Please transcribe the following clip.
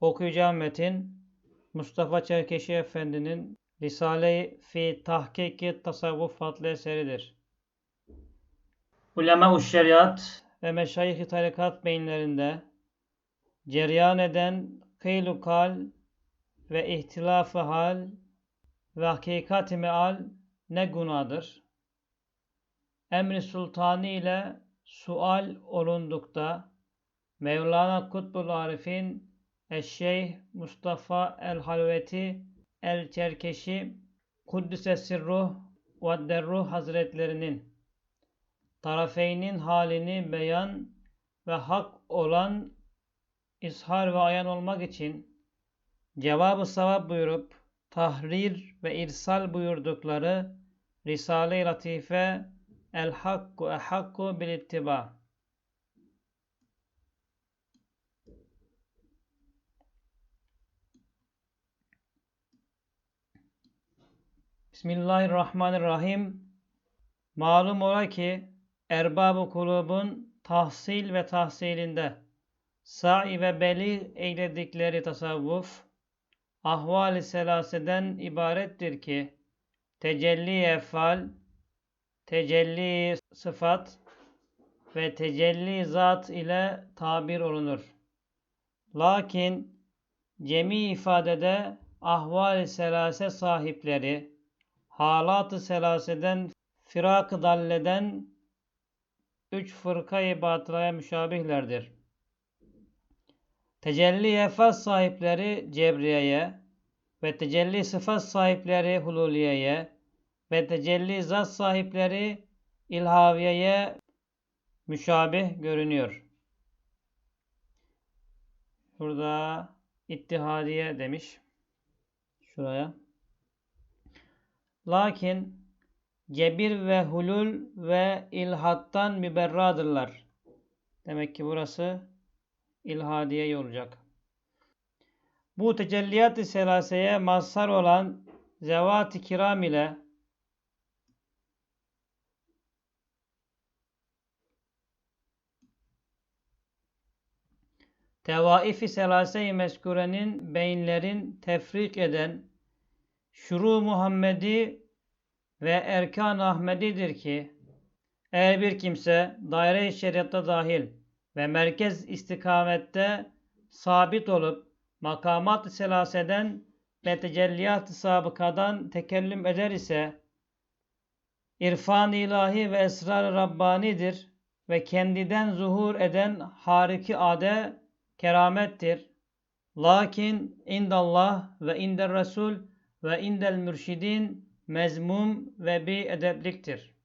Okuyacağım metin Mustafa Çerkeşi Efendi'nin Risale-i Fi Tahkiki Tasavvuf adlı eseridir. Ulema-u Şeriat ve Meşayih-i Tarikat beyinlerinde cereyan eden kıylu kal ve ihtilaf-ı hal ve hakikat-i meal ne gunadır? Emri sultani ile sual olundukta Mevlana Kutbul Arif'in Eşşeyh Mustafa el-Halveti el-Çerkeşi Kuddise Sirruh ve Hazretlerinin tarafeynin halini beyan ve hak olan ishar ve ayan olmak için cevabı savab buyurup tahrir ve irsal buyurdukları Risale-i Latife El Hakku e Hakku bil ittiba. Bismillahirrahmanirrahim. Malum ola ki erbab-ı kulubun tahsil ve tahsilinde sa'i ve beli eyledikleri tasavvuf ahval-i selaseden ibarettir ki tecelli efal, tecelli sıfat ve tecelli zat ile tabir olunur. Lakin cemi ifadede ahval-i selase sahipleri halat-ı selaseden firak-ı dalleden üç fırka-i batılaya müşabihlerdir. Tecelli efas sahipleri Cebriye'ye ve tecelli sıfat sahipleri Hululiye'ye ve tecelli zat sahipleri İlhaviye'ye müşabih görünüyor. Burada ittihadiye demiş. Şuraya. Lakin cebir ve hulul ve ilhattan müberradırlar. Demek ki burası ilhadiye olacak. Bu tecelliyat-ı selaseye mazhar olan zevat-ı kiram ile Tevaif-i selase-i meskurenin beyinlerin tefrik eden şuru Muhammedi ve erkan Ahmedidir ki eğer bir kimse daire-i şeriatta dahil ve merkez istikamette sabit olup makamat-ı selaseden ve tecelliyat-ı sabıkadan tekellüm eder ise irfan ilahi ve esrar Rabbanidir ve kendinden zuhur eden hariki ade keramettir. Lakin indallah ve inder Resul ve indel mürşidin mezmum ve bi edepliktir.